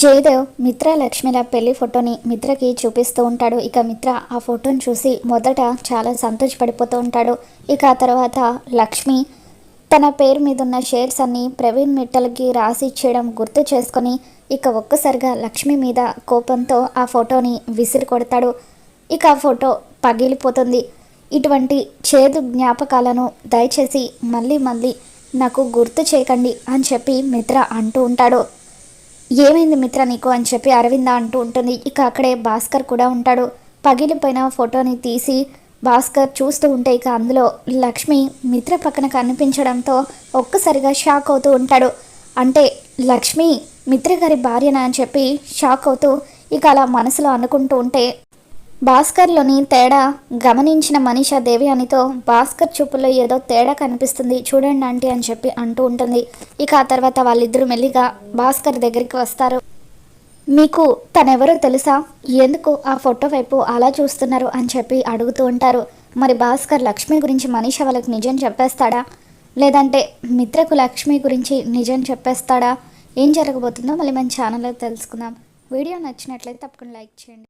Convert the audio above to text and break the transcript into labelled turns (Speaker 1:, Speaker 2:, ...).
Speaker 1: జయదేవ్ మిత్ర లక్ష్మిల పెళ్ళి ఫోటోని మిత్రకి చూపిస్తూ ఉంటాడు. ఇక మిత్ర ఆ ఫోటోని చూసి మొదట చాలా సంతోషపడిపోతూ ఉంటాడు. ఇక ఆ తర్వాత లక్ష్మి తన పేరు మీద ఉన్న షేర్స్ అన్ని ప్రవీణ్ మిట్టలకి రాసి ఇచ్చేయడం గుర్తు చేసుకొని ఇక ఒక్కసారిగా లక్ష్మి మీద కోపంతో ఆ ఫోటోని విసిరి కొడతాడు. ఇక ఆ ఫోటో పగిలిపోతుంది. ఇటువంటి చేదు జ్ఞాపకాలను దయచేసి మళ్ళీ మళ్ళీ నాకు గుర్తు చేయకండి అని చెప్పి మిత్ర అంటూ ఉంటాడు. ఏమైంది మిత్ర నీకు అని చెప్పి అరవింద అంటూ ఉంటుంది. ఇక అక్కడే భాస్కర్ కూడా ఉంటాడు. పగిలిపోయిన ఫోటోని తీసి భాస్కర్ చూస్తూ ఉంటే ఇక అందులో లక్ష్మి మిత్ర పక్కన కనిపించడంతో ఒక్కసారిగా షాక్ అవుతూ ఉంటాడు. అంటే లక్ష్మి మిత్ర గారి భార్యనా అని చెప్పి షాక్ అవుతూ ఇక అలా మనసులో అనుకుంటూ ఉంటే భాస్కర్లోని తేడా గమనించిన మనీషా దేవి అనితో భాస్కర్ చూపుల్లో ఏదో తేడా కనిపిస్తుంది చూడండి ఆంటీ అని చెప్పి అంటూ ఉంటుంది. ఇక ఆ తర్వాత వాళ్ళిద్దరూ మెల్లిగా భాస్కర్ దగ్గరికి వస్తారు. మీకు తనెవరో తెలుసా? ఎందుకు ఆ ఫోటో వైపు అలా చూస్తున్నారు అని చెప్పి అడుగుతూ ఉంటారు. మరి భాస్కర్ లక్ష్మి గురించి మనీషా వాళ్ళకి నిజం చెప్పేస్తాడా? లేదంటే మిత్రకు లక్ష్మి గురించి నిజం చెప్పేస్తాడా? ఏం జరగబోతుందో మళ్ళీ మన ఛానల్లో తెలుసుకుందాం. వీడియో నచ్చినట్లయితే తప్పకుండా లైక్ చేయండి.